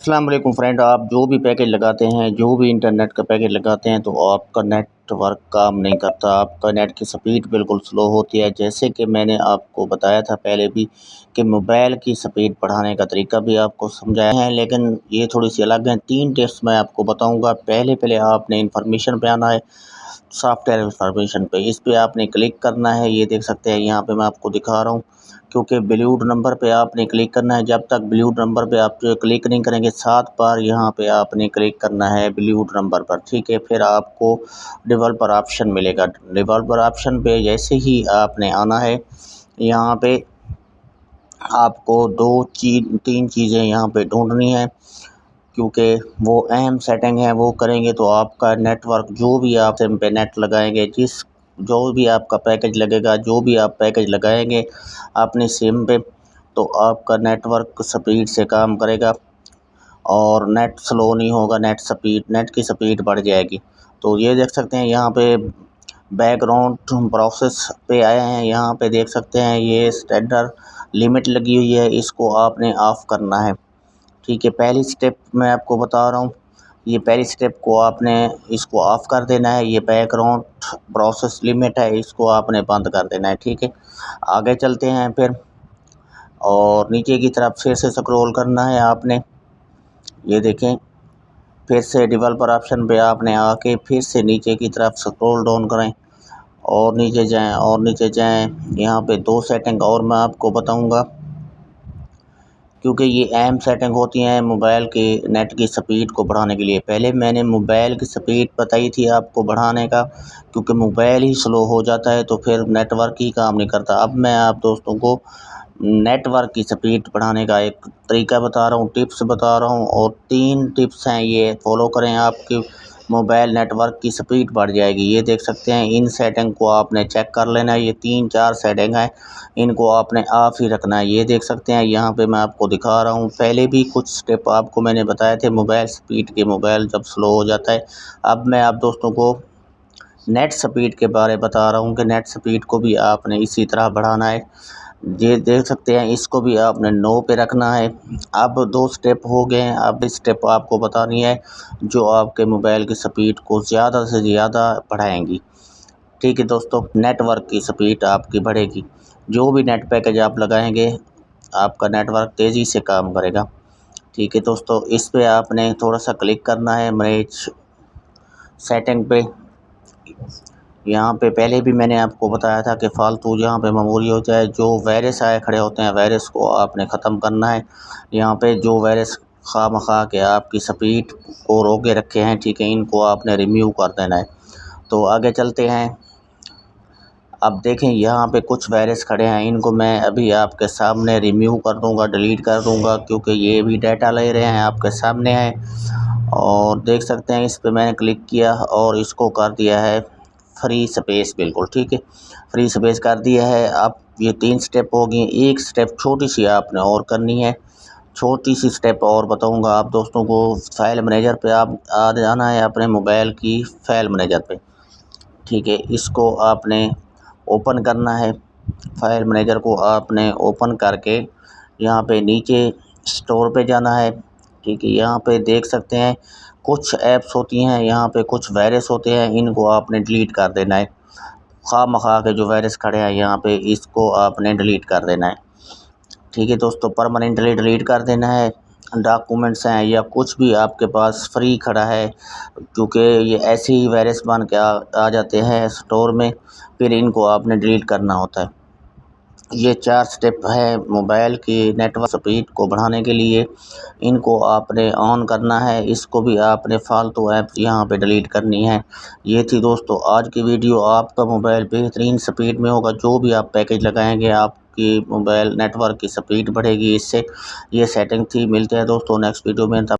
السلام علیکم فرینڈ، آپ جو بھی پیکج لگاتے ہیں، جو بھی انٹرنیٹ کا پیکج لگاتے ہیں، تو آپ کا نیٹ ورک کام نہیں کرتا۔ آپ کا نیٹ کی سپیڈ بالکل سلو ہوتی ہے۔ جیسے کہ میں نے آپ کو بتایا تھا پہلے بھی کہ موبائل کی سپیڈ بڑھانے کا طریقہ بھی آپ کو سمجھایا ہے، لیکن یہ تھوڑی سی الگ ہیں۔ تین ٹیپس میں آپ کو بتاؤں گا۔ پہلے پہلے آپ نے انفارمیشن پہ آنا ہے سافٹ ویئر انفارمیشن پہ اس پہ آپ نے کلک کرنا ہے یہ دیکھ سکتے ہیں یہاں پہ میں آپ کو دکھا رہا ہوں کیونکہ بلیوڈ نمبر پہ آپ نے کلک کرنا ہے جب تک بلیوڈ نمبر پہ آپ جو کلک نہیں کریں گے سات بار یہاں پہ آپ نے کلک کرنا ہے بلیوڈ نمبر پر ٹھیک ہے پھر آپ کو ڈیولپر آپشن ملے گا ڈیولپر آپشن پہ جیسے ہی آپ نے آنا ہے یہاں پہ آپ کو دو چیز تین چیزیں یہاں پہ ڈھونڈنی ہیں کیونکہ وہ اہم سیٹنگ ہے، وہ کریں گے تو آپ کا نیٹ ورک جو بھی آپ سم پہ نیٹ لگائیں گے، جس جو بھی آپ کا پیکج لگے گا، جو بھی آپ پیکج لگائیں گے اپنے سم پہ، تو آپ کا نیٹ ورک سپیڈ سے کام کرے گا اور نیٹ سلو نہیں ہوگا نیٹ سپیڈ نیٹ کی سپیڈ بڑھ جائے گی۔ تو یہ دیکھ سکتے ہیں، یہاں پہ بیک گراؤنڈ پروسیس پہ آئے ہیں۔ یہاں پہ دیکھ سکتے ہیں، یہ اسٹینڈر لمٹ لگی ہوئی ہے، اس کو آپ نے آف کرنا ہے۔ ٹھیک ہے، پہلی سٹیپ میں آپ کو بتا رہا ہوں۔ یہ پہلی سٹیپ کو آپ نے اس کو آف کر دینا ہے۔ یہ بیک گراؤنڈ پروسیس لمٹ ہے، اس کو آپ نے بند کر دینا ہے، ٹھیک ہے۔ آگے چلتے ہیں پھر۔ اور نیچے کی طرف پھر سے سکرول کرنا ہے آپ نے۔ یہ دیکھیں۔ پھر سے ڈیولپر آپشن پہ آپ نے آ کے پھر سے نیچے کی طرف سکرول ڈاؤن کریں۔ اور نیچے جائیں، اور نیچے جائیں۔ یہاں پہ دو سیٹنگ اور میں آپ کو بتاؤں گا۔ کیونکہ یہ اہم سیٹنگ ہوتی ہیں موبائل کے نیٹ کی سپیڈ کو بڑھانے کے لیے۔ پہلے میں نے موبائل کی سپیڈ بتائی تھی آپ کو بڑھانے کا، کیونکہ موبائل ہی سلو ہو جاتا ہے تو پھر نیٹ ورک ہی کام نہیں کرتا۔ اب میں آپ دوستوں کو نیٹ ورک کی سپیڈ بڑھانے کا ایک طریقہ بتا رہا ہوں ٹپس بتا رہا ہوں اور تین ٹپس ہیں یہ۔ فالو کریں آپ کی موبائل نیٹ ورک کی سپیڈ بڑھ جائے گی۔ یہ دیکھ سکتے ہیں، ان سیٹنگ کو آپ نے چیک کر لینا ہے۔ یہ تین چار سیٹنگ ہیں، ان کو آپ نے آف ہی رکھنا ہے۔ یہ دیکھ سکتے ہیں، یہاں پہ میں آپ کو دکھا رہا ہوں۔ پہلے بھی کچھ سٹیپ آپ کو میں نے بتایا تھے، موبائل سپیڈ کے موبائل جب سلو ہو جاتا ہے۔ اب میں آپ دوستوں کو نیٹ سپیڈ کے بارے بتا رہا ہوں کہ نیٹ سپیڈ کو بھی آپ نے اسی طرح بڑھانا ہے۔ یہ دیکھ سکتے ہیں، اس کو بھی آپ نے نو پہ رکھنا ہے۔ اب دو سٹیپ ہو گئے ہیں۔ اب اسٹیپ آپ کو بتانی ہے جو آپ کے موبائل کی سپیڈ کو زیادہ سے زیادہ بڑھائیں گی۔ ٹھیک ہے دوستو نیٹ ورک کی سپیڈ آپ کی بڑھے گی۔ جو بھی نیٹ پیکج آپ لگائیں گے، آپ کا نیٹ ورک تیزی سے کام کرے گا۔ ٹھیک ہے دوستو، اس پہ آپ نے تھوڑا سا کلک کرنا ہے۔ مریج سیٹنگ پہ یہاں پہ پہلے بھی میں نے آپ کو بتایا تھا کہ فالتو یہاں پہ میموری ہو جائے، جو وائرس آئے کھڑے ہوتے ہیں، وائرس کو آپ نے ختم کرنا ہے۔ یہاں پہ جو وائرس خواہ مخواہ کے آپ کی سپیڈ کو روکے رکھے ہیں، ٹھیک ہے، ان کو آپ نے ریمیو کر دینا ہے۔ تو آگے چلتے ہیں۔ اب دیکھیں، یہاں پہ کچھ وائرس کھڑے ہیں، ان کو میں ابھی آپ کے سامنے ریمیو کر دوں گا، ڈیلیٹ کر دوں گا، کیونکہ یہ بھی ڈیٹا لے رہے ہیں آپ کے سامنے ہے اور دیکھ سکتے ہیں، اس پہ میں نے کلک کیا اور اس کو کر دیا ہے۔ فری سپیس، بالکل ٹھیک ہے۔ فری سپیس کر دیا ہے۔ اب یہ تین سٹیپ ہوگی ایک سٹیپ چھوٹی سی آپ نے اور کرنی ہے۔ چھوٹی سی سٹیپ اور بتاؤں گا آپ دوستوں کو۔ فائل منیجر پہ آپ آ جانا ہے اپنے موبائل کی فائل منیجر پہ۔ ٹھیک ہے۔ اس کو آپ نے اوپن کرنا ہے۔ فائل منیجر کو آپ نے اوپن کر کے یہاں پہ نیچے اسٹور پہ جانا ہے۔ ٹھیک ہے، یہاں پہ دیکھ سکتے ہیں، کچھ ایپس ہوتی ہیں، یہاں پہ کچھ وائرس ہوتے ہیں، ان کو آپ نے ڈیلیٹ کر دینا ہے۔ خواہ مخواہ کے جو وائرس کھڑے ہیں، یہاں پہ اس کو آپ نے ڈیلیٹ کر دینا ہے۔ ٹھیک ہے دوستو پرماننٹلی ڈیلیٹ کر دینا ہے۔ ڈاکومنٹس ہیں یا کچھ بھی آپ کے پاس فری کھڑا ہے، کیونکہ یہ ایسے ہی وائرس بن کے آ جاتے ہیں اسٹور میں، پھر ان کو آپ نے ڈیلیٹ کرنا ہوتا ہے۔ یہ چار سٹیپ ہے موبائل کی نیٹ ورک سپیڈ کو بڑھانے کے لیے۔ ان کو آپ نے آن کرنا ہے، اس کو بھی آپ نے فالتو ایپ یہاں پہ ڈیلیٹ کرنی ہے۔ یہ تھی دوستو، آج کی ویڈیو آپ کا موبائل بہترین سپیڈ میں ہوگا۔ جو بھی آپ پیکج لگائیں گے، آپ کی موبائل نیٹ ورک کی سپیڈ بڑھے گی۔ اس سے یہ سیٹنگ تھی۔ ملتے ہیں دوستو نیکسٹ ویڈیو میں۔